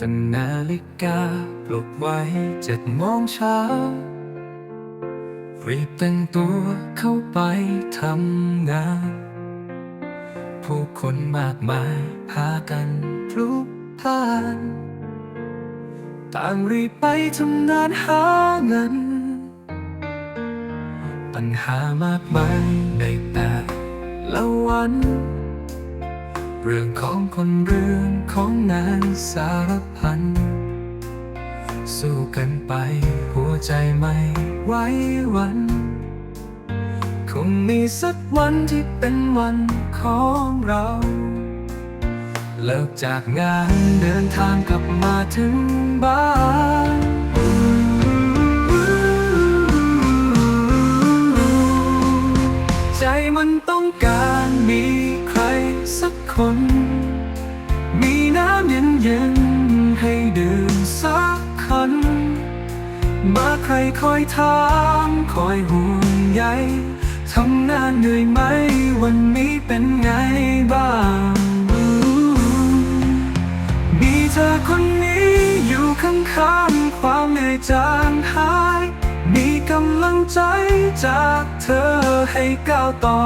ตั้งนาฬิกาปลุกไว้เจ็ดโมงเช้ารีบแต่งตัวเข้าไปทำงาน ผู้คนมากมายพากันพลุกพล่านต่างรีบไปทำงานหาเงิน ปัญหามากมายในแต่ละวัน เรื่องของคนเรื่องของงานสารพัน สู้กันไปหัวใจไม่ไหว้วัน คงมีสักวันที่เป็นวันของเรา เลิกจากงานเดินทางกลับมาถึงบ้าน เย็นเย็นให้ดื่มสักคัน มาใครคอยถามคอยห่วงใยทำงานเหนื่อยไหม วันนี้เป็นไงบ้าง มีเธอคนนี้อยู่ข้างๆความเหนื่อยจางหายมีกำลังใจจากเธอให้ก้าวต่อ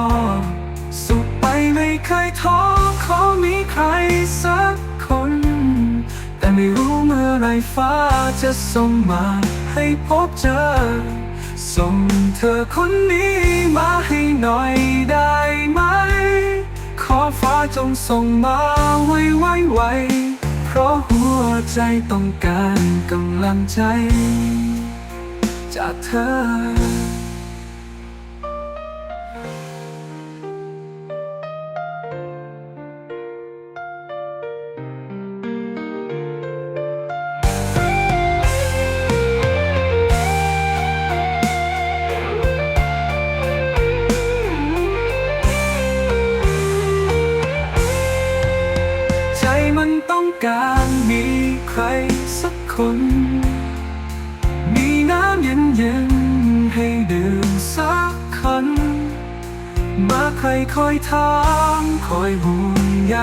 สุขไปไม่เคยท้อขอมีใครสัก ไรฟ้าจะส่งมาให้พบเจอ ส่งเธอคนนี้มาให้หน่อยได้ไหม ขอฟ้าจงส่งมาไวไวไวเพราะหัวใจต้องการกำลังใจ จากเธอ ใครสักคน มีน้ำเย็นเย็นๆให้ดื่มสักคัน มาใครคอยถามคอยห่วงใย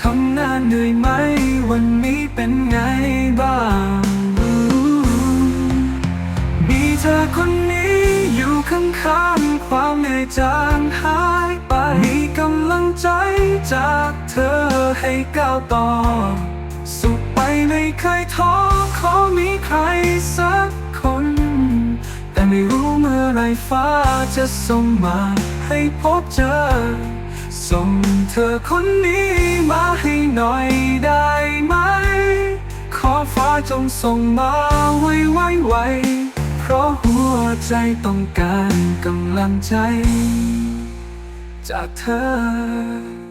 ทำงานเหนื่อยไหม วันนี้เป็นไงบ้าง มีเธอคนนี้อยู่ข้างๆความเหนื่อยจางหายไป มีกำลังใจจากเธอให้ก้าวต่อ ไม่เคยท้อขอมีใครสักคน แต่ไม่รู้เมื่อไรฟ้าจะส่งมาให้พบเจอ ส่งเธอคนนี้มาให้หน่อยได้ไหม ขอฟ้าจงส่งมาไวไวไวเพราะหัวใจต้องการกำลังใจ จากเธอ